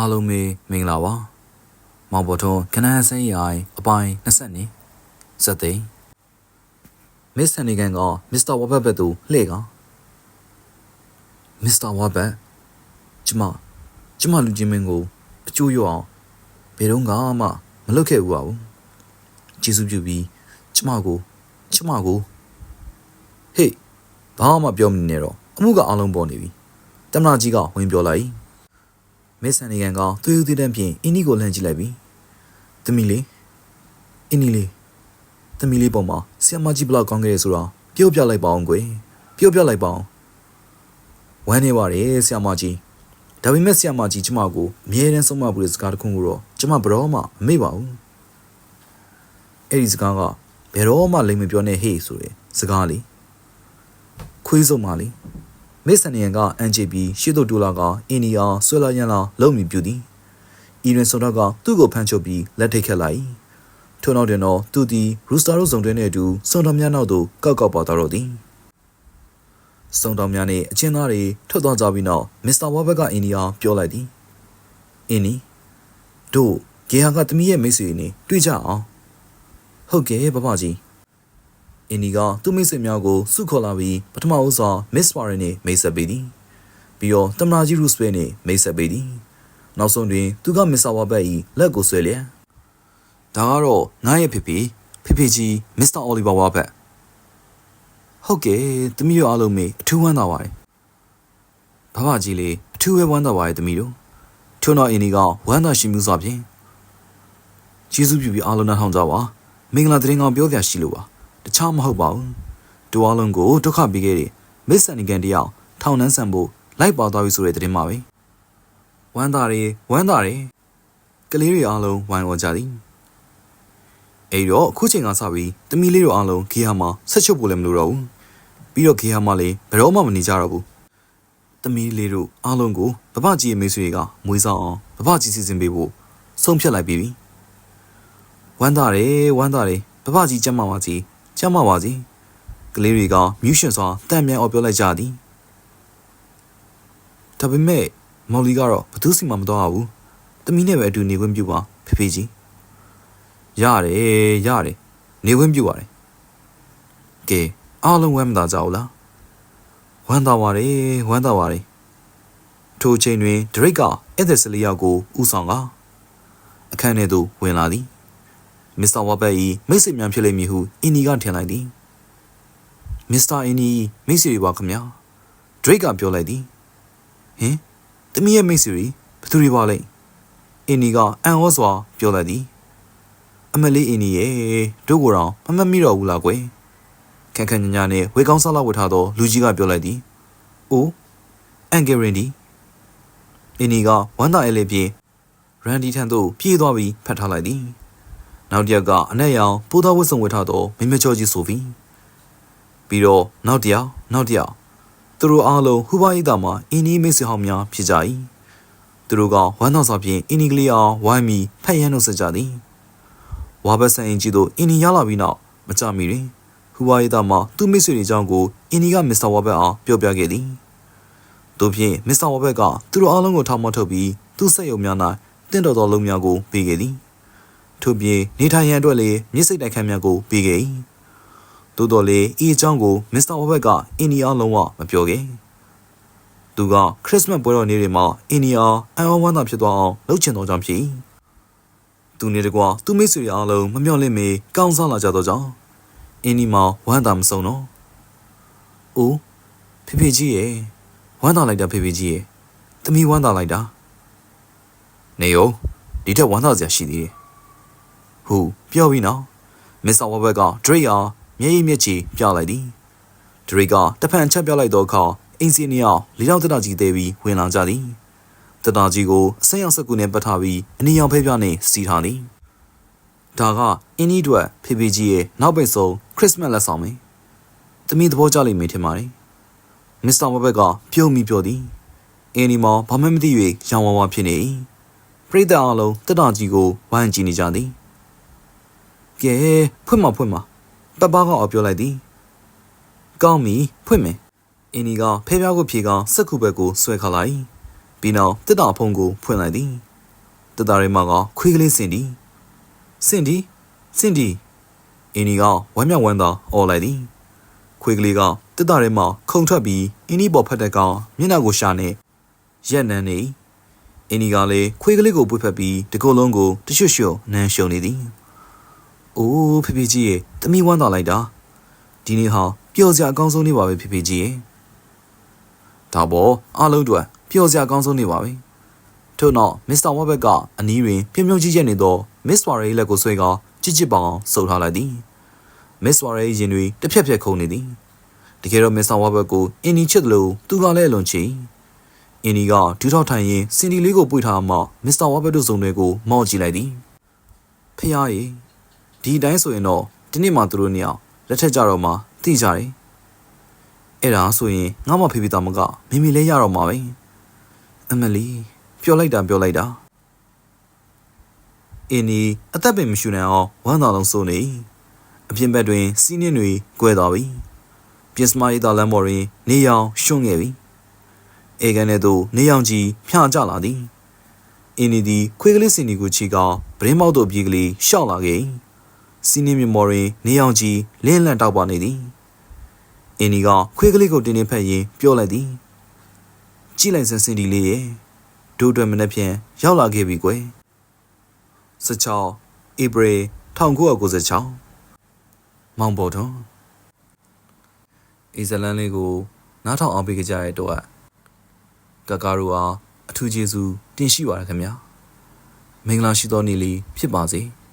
အားလုံးပဲမင်္ဂလာပါမောင်ပေါ်ထွန်းကနန်းစင်းရိုင်အပိုင်း20နှစ်စက်သိန်းမစ္စနေကန်ကမစ္စတာဝဘတ်ဘက်သို့လှည့်ကမစ္စတာဝဘတ်ကျမကျမလူချင်းမင်းကိုအကျိုးရအောင်ဘယ်တော့မှမလုပ်ခဲ့ဘူးပါဘူးကျေးဇူးပြုပြီးကျမကိုကျမကိုဟေးဘာမှပြောမနေနဲ့တော့အမှုကအားလုံးပေါ်နေပြီတမနာကြီးကဝင်ပြောလိုက် မစ်ဆန်နီကန်ကသွေးဦးသေးတန်းဖြင့်အင်းဒီကိုလှမ်းကြည့်လိုက်ပြီ။သမီးလေးအင်းဒီလေးသမီးလေးပေါ်မှာဆီယမကြီးဘလောက်ကောင်းခဲ့ရဆိုတော့ပြောပြလိုက်ပါအောင်ကွယ်ပြောပြလိုက်ပါအောင်ဝမ်းနေပါတယ်ဆီယမကြီးဒါပေမဲ့ဆီယမကြီးကျမကိုအမြဲတမ်းဆုံးမဘူးတဲ့စကားတစ်ခုကိုတော့ကျမဘယ်တော့မှမမေ့ပါဘူးအဲ့ဒီစကားကဘယ်တော့မှလိမ်မပြောနဲ့ဟေ့ဆိုတဲ့စကားလေးခွေးစုံပါလေး မစ်ဆန်နီယန်က NJP ရှေ့သို့တူလာကအင်းနီယာဆွဲလာရန်လာလုံမြပြူသည်။အီရင်ဆိုတော့ကသူ့ကိုဖမ်းချုပ်ပြီးလက်ထိတ်ခတ်လိုက်။ထို့နောက်တွင်တော့သူသည်ရူစတာတို့ဇုံတွဲနှင့်အတူစုံတော်များနောက်သို့ကောက်ကောက်ပါသွားတော့သည်။စုံတော်များနှင့်အချင်းသားတွေထွက်သွားကြပြီးနောက်မစ္စတာဝါဘက်ကအင်းနီယာပြောလိုက်သည်။အင်းနီတို့ဂေဟာကသမီးရဲ့မိတ်ဆွေနဲ့တွေ့ကြအောင်။ဟုတ်ကဲ့ပပကြီး။ အင်းဒီကသူ့မိတ်ဆွေများကိုစုခေါ်လာပြီးပထမဦးစွာမစ်ဝါရန်နဲ့မိတ်ဆက်ပေးသည်ပြီးတော့တမနာကြီးရူစပယ်နဲ့မိတ်ဆက်ပေးသည်နောက်ဆုံးတွင်သူကမစ္စတာဝါဘက်၏လက်ကိုဆွဲလျက်ဒါကတော့ငါရဲ့ဖေဖေဖေဖေကြီးမစ္စတာအော်လီဗာဝါဘက်ဟုတ်ကဲ့သမီးတို့အားလုံးမေအထူးဝမ်းသာပါတယ်ဘာဘာကြီးလေးအထူးပဲဝမ်းသာပါတယ်သမီးတို့ထွန်းတော်အင်းဒီကဝမ်းသာရှိမှုစွာဖြင့်ကျေးဇူးပြုပြီးအားလုံးနားထောင်ကြပါမင်္ဂလာသတင်းကောင်းပြောပြရှိလို့ပါ တခြားမဟုတ်ပါဘူး။ဒူအားလုံးကိုဒုက္ခပေးခဲ့တဲ့မစ်ဆန်နီကန်တယောက်ထောင်နှန်းဆန်ဖို့လိုက်ပါသွားပြီဆိုတဲ့သတင်းပါပဲ။ဝမ်းသာတွေဝမ်းသာတွေကလေးတွေအားလုံးဝိုင်းဝန်းကြသည်။အဲ့တော့အခုချိန်ကစပြီးတမီးလေးတို့အားလုံးခေဟာမှာဆက်ချုပ်ဖို့လည်းမလိုတော့ဘူး။ပြီးတော့ခေဟာမှာလည်းဘယ်တော့မှမနေကြတော့ဘူး။တမီးလေးတို့အားလုံးကိုဘဘကြီးရဲ့မိတ်ဆွေကမွေးဆောင်အောင်ဘဘကြီးစီစဉ်ပေးဖို့ဆုံးဖြတ်လိုက်ပြီ။ဝမ်းသာတယ်ဝမ်းသာတယ်ဘဘကြီးကြမ်းမာပါကြီး ကျမ်းမာပါစေကလေးတွေကမြူးရှင်စွာတန်မြန်အော်ပြောလိုက်ကြသည်ဒါပေမဲ့မော်လီကတော့ဘသူစီမှမတော်ဘူးတမီးနဲ့ပဲအတူနေခွင့်ပြုပါဖေဖေကြီးရတယ်ရတယ်နေခွင့်ပြုပါတယ်ကဲအားလုံးဝမ်းမသာကြဘူးလားဝမ်းသာပါတယ်ဝမ်းသာပါတယ်ထိုအချိန်တွင်ဒရိတ်ကဧည့်သည်စလီယောက်ကိုဥဆောင်ကအခန်းထဲသို့ဝင်လာသည် မစ္စတာဝါဘက်၏မိတ်ဆွေများဖြစ်လိမ့်မည်ဟုအင်းနီကထင်လိုက်သည်မစ္စတာအင်းနီမိတ်ဆွေတွေပါခင်ဗျာဒရိတ်ကပြောလိုက်သည်ဟင်တမီးရဲ့မိတ်ဆွေတွေဘယ်သူတွေပါလဲအင်းနီကအန်ဩစွာပြောလိုက်သည်အမလေးအင်းနီရဲ့တို့ကိုယ်တော်မမတ်မိတော့ဘူးလားကွယ်ခက်ခက်ညာညာနဲ့ဝေကောင်းစားလောက်ဝတ်ထားသောလူကြီးကပြောလိုက်သည်အိုးအန်ဂယ်ရင်ဒီအင်းနီကဝမ်းသာအလေးဖြင့်ရန်ဒီထံသို့ပြေးသွားပြီးဖတ်ထားလိုက်သည် နောက်တစ်ယောက်ကအနက်ရောင်ပိုးသားဝတ်စုံဝတ်ထားသောမင်းမကျော်ကြီးဆိုပြီးပြီးတော့နောက်တစ်ယောက်နောက်တစ်ယောက်သူတို့အားလုံးဟူပါဤတာမှာအင်းဒီမိတ်ဆွေဟောင်းများဖြစ်ကြ၏သူတို့ကဝမ်းသာစွာဖြင့်အင်းဒီကလေးအောင်ဝိုင်းပြီးဖက်ရမ်းလို့ဆက်ကြသည်ဝါဘတ်ဆန်အင်ကြီးတို့အင်းဒီရောက်လာပြီးနောက်မကြမီတွင်ဟူပါဤတာမှာသူ့မိတ်ဆွေတွေအကြောင်းကိုအင်းဒီကမစ္စတာဝါဘတ်အောင်ပြောပြခဲ့သည်တို့ဖြင့်မစ္စတာဝါဘတ်ကသူတို့အားလုံးကိုထောက်မထုတ်ပြီးသူ့စက်ရုံများ၌တင့်တော်သောလုံများကိုပေးခဲ့သည် ထို့ပြင်နေထိုင်ရန်အတွက်လည်းမြစ်စိတ်တိုက်ခန်းများကိုပေးခဲ့၏သို့တော်လည်းဤအကြောင်းကိုမစ္စတာဝဘက်ကအင်ဒီယာလုံးဝမပြောခဲ့သူကခရစ်စမတ်ပွဲတော်နေ့တွေမှာအင်ဒီယာအန်အဝမ်းသာဖြစ်သွားအောင်လုပ်ချင်သောကြောင့်ဖြစ်၏သူနေတကွာသူမိတ်ဆွေအားလုံးမမျှော်လင့်မီကောင်းစားလာကြသောကြောင့်အင်းဒီမှာဝမ်းသာမဆုံးတော့။အိုးဖေဖေကြီးရဲ့ဝမ်းသာလိုက်တာဖေဖေကြီးရဲ့တမီးဝမ်းသာလိုက်တာ။နေရောဒီထက်ဝမ်းသာစရာရှိသေးတယ်။ ဟူပြောပြီးနော်မစ္စတာဝဘက်ကဒရိတ်အားမျက်ရည်မျက်ချီပြလိုက်သည်ဒရိတ်ကတဖန်ချက်ပြလိုက်သောအခါအင်စီနီယာလေးတောင်တတကြီးသေးပြီးဝင်လာကြသည်တတကြီးကိုအစိမ်းအောင်စက်ကူနဲ့ပတ်ထားပြီးအနီရောင်ဖဲပြားနဲ့စီထားသည်ဒါကအင်းဒီအတွက်ဖေဖေကြီးရဲ့နောက်ပိတ်ဆုံးခရစ်စမတ်လက်ဆောင်ပဲတမီးသဘောကျလိမ့်မယ်ထင်ပါတယ်မစ္စတာဝဘက်ကပြုံးမိပြောသည်အင်းဒီမောဘာမှမသိ၍ရောင်ဝါဝါဖြစ်နေ၏ပရိသတ်အလုံးတတကြီးကိုဝိုင်းကြည့်နေကြသည် ကဲဖွင့်မဖွင့်မပပကအပြောလိုက်သည်ကောင်းပြီဖွင့်မယ်အင်းဒီကဖဲပြားကိုဖြေကစက်ခုဘက်ကိုဆွဲခါလိုက်ပြီးနောက်တစ်တာဖုံးကိုဖွင့်လိုက်သည်တသားရဲမကခွေးကလေးစင်ဒီစင်ဒီစင်ဒီအင်းဒီကဝမ်းမြောက်ဝမ်းသာអော်လိုက်သည်ခွေးကလေးကတသားရဲမခုန်ထွက်ပြီးအင်းဒီပေါ်ဖက်တဲ့ကောင်မျက်နှာကိုရှာနေရက်နန်းနေအင်းဒီကလည်းခွေးကလေးကိုပွေဖက်ပြီးတကုတ်လုံးကိုတရွှွှွနန်းရှုံနေသည် အိုးဖေဖေကြီးရဲ့တမိဝမ်းသာလိုက်တာဒီနေ့ဟာပျော်စရာအကောင်းဆုံးနေ့ပါပဲဖေဖေကြီးရဲ့ဒါပေါ်အားလုံးတို့ပျော်စရာအကောင်းဆုံးနေ့ပါပဲထို့နောက်မစ္စတာဝက်ဘက်ကအနီးတွင်ပြုံပြုံကြီးရက်နေသောမစ္စဝါရဲလက်ကိုဆွဲကကြစ်ကြစ်ပောင်ဆုပ်ထားလိုက်သည်မစ္စဝါရဲရင်တွေတစ်ဖြက်ဖြက်ခုန်နေသည်တကယ်တော့မစ္စတာဝက်ဘက်ကိုအင်းနီချစ်တယ်လို့သူကလည်းအလွန်ချီအင်းနီကဒူးထောက်ထိုင်ရင်စင်ဒီလေးကိုပွေထားမှမစ္စတာဝက်ဘက်တို့စုံတွေကိုမော့ကြည့်လိုက်သည်ဖះရေ ဒီအတိုင်းဆိုရင်တော့ဒီနေ့မှသူတို့နှစ်ယောက်လက်ထက်ကြတော့မှသိကြတယ်အဲ့ဒါဆိုရင်ငါမဖေးဖေးသားမကမိမိလဲရတော့မှာပဲအမလီပြောလိုက်တာပြောလိုက်တာအင်းဒီအသက်ပင်မရှူနိုင်အောင်ဝမ်းသာလုံးစိုးနေအပြင်ဘက်တွင်စီးနှင်းတွေကွဲသွားပြီပြင်စမရီသာလမ်းပေါ်တွင်နေရောင်ရှုံ့ခဲ့ပြီအေကန်နဲ့သို့နေရောင်ကြီးဖြာကျလာသည်အင်းဒီသည်ခွေးကလေးစင်ဒီကိုချီကပရင်းမောက်တို့ပြေးကလေးရှောက်လာခဲ့ စီးနှင်းမြမော်တွင်နေရောင်ကြီးလင်းလန့်တောက်ပါနေသည်အင်းဒီကခွေးကလေးကိုတင်းတင်းဖက်ရင်းပြောလိုက်သည်ကြည့်လိုက်စမ်းစင်ဒီလေးရဲ့ဒိုးအတွက်မနေ့ဖြန်ရောက်လာခဲ့ပြီကွယ်16ဧပြီ1996မောင်ပေါ်ထွန်းအစ္စလန်လေးကိုနားထောင်အောင်ပေးကြတဲ့တော့ကကာရိုအားအထူးကျေးဇူးတင်ရှိပါရခင်ဗျာမင်္ဂလာရှိသောနေ့လေးဖြစ်ပါစေ။